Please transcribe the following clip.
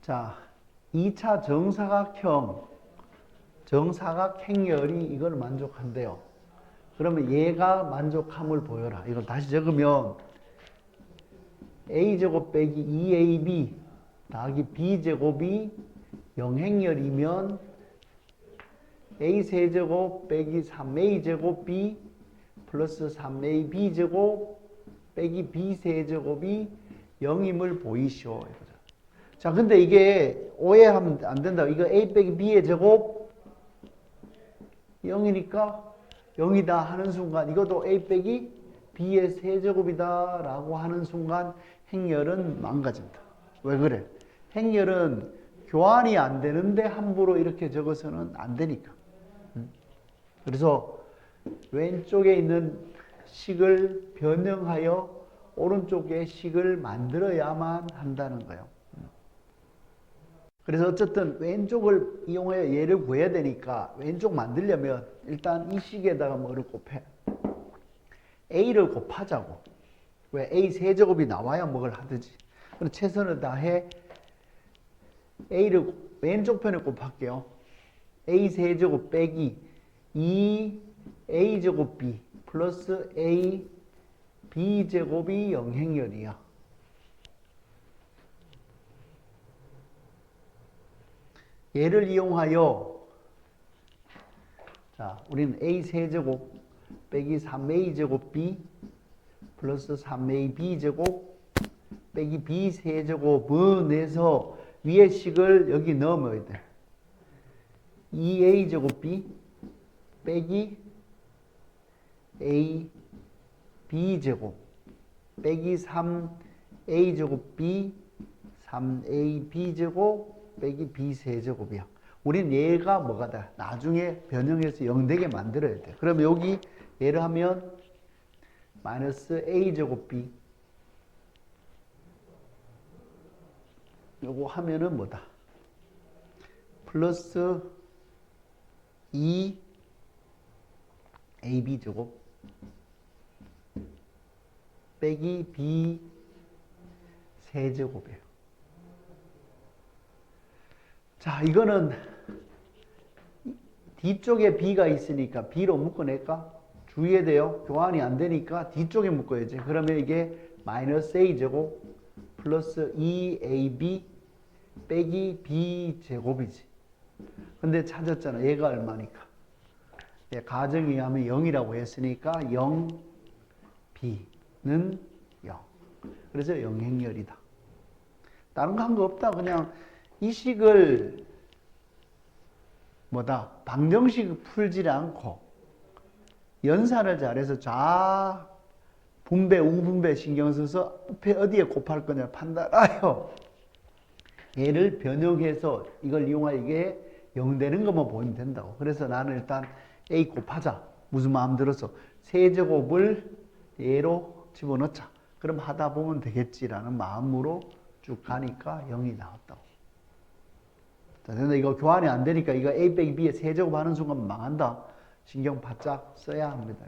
자, 2차 정사각형, 정사각행렬이 이걸 만족한대요. 그러면 얘가 만족함을 보여라. 이걸 다시 적으면 a제곱 빼기 2ab 더하기 b제곱이 영행렬이면 a 세제곱 빼기 3a 제곱 b 플러스 3a b제곱 빼기 b 세제곱이 0임을 보이시오. 자, 근데 이게 오해하면 안 된다. 이거 a 빼기 b의 제곱 0이니까 0이다 하는 순간 이것도 a 빼기 b의 세제곱이다 라고 하는 순간 행렬은 망가진다. 왜 그래? 행렬은 교환이 안 되는데 함부로 이렇게 적어서는 안 되니까. 음? 그래서 왼쪽에 있는 식을 변형하여 오른쪽에 식을 만들어야만 한다는 거예요. 음. 그래서 어쨌든 왼쪽을 이용하여 얘를 구해야 되니까 왼쪽 만들려면 일단 이 식에다가 뭐를 곱해? a를 곱하자고. 왜 a 세제곱이 나와야 뭐를 하듯이. 그럼 최선을 다해 a를 왼쪽 편에 곱할게요. a 세제곱 빼기 2 a 제곱 b 플러스 a b 제곱이 영행렬이야. 얘를 이용하여 자, 우리는 a 세제곱 빼기 3a 제곱 b 플러스 3ab 제곱 빼기 b 세제곱은 해서 위에 식을 여기 넣으면 돼. 2a 제곱 b 빼기 a b 제곱 빼기 3a 제곱 b 3a b 제곱 빼기 b 세제곱이야. 우린 얘가 뭐가 돼? 나중에 변형해서 0 되게 만들어야 돼. 그러면 여기 얘를 하면 마이너스 a 제곱 b 요거 하면은 뭐다? 플러스 2 ab 제곱 빼기 b 세제곱이에요. 자, 이거는 뒤쪽에 b가 있으니까 b로 묶어낼까? 주의해야 돼요. 교환이 안 되니까 뒤쪽에 묶어야지. 그러면 이게 마이너스 a 제곱 플러스 2ab 빼기 b 제곱이지. 근데 찾았잖아. 얘가 얼마니까? 얘 가정이 하면 0이라고 했으니까 0 b는 0. 그래서 영행렬이다. 다른 거 한 거 없다. 그냥 이 식을 뭐다? 방정식 풀지 않고 연산을 잘해서 좌 분배 우분배 신경 써서 어디에 곱할 거냐 판단하여 얘를 변형해서 이걸 이용하여 이게 0 되는 것만 보면 된다고. 그래서 나는 일단 a 곱하자. 무슨 마음 들어서 세제곱을 얘로 집어넣자. 그럼 하다 보면 되겠지라는 마음으로 쭉 가니까 0이 나왔다고 자, 근데 이거 교환이 안 되니까 이거 A 빼기 B에 세제곱 하는 순간 망한다. 신경 바짝 써야 합니다.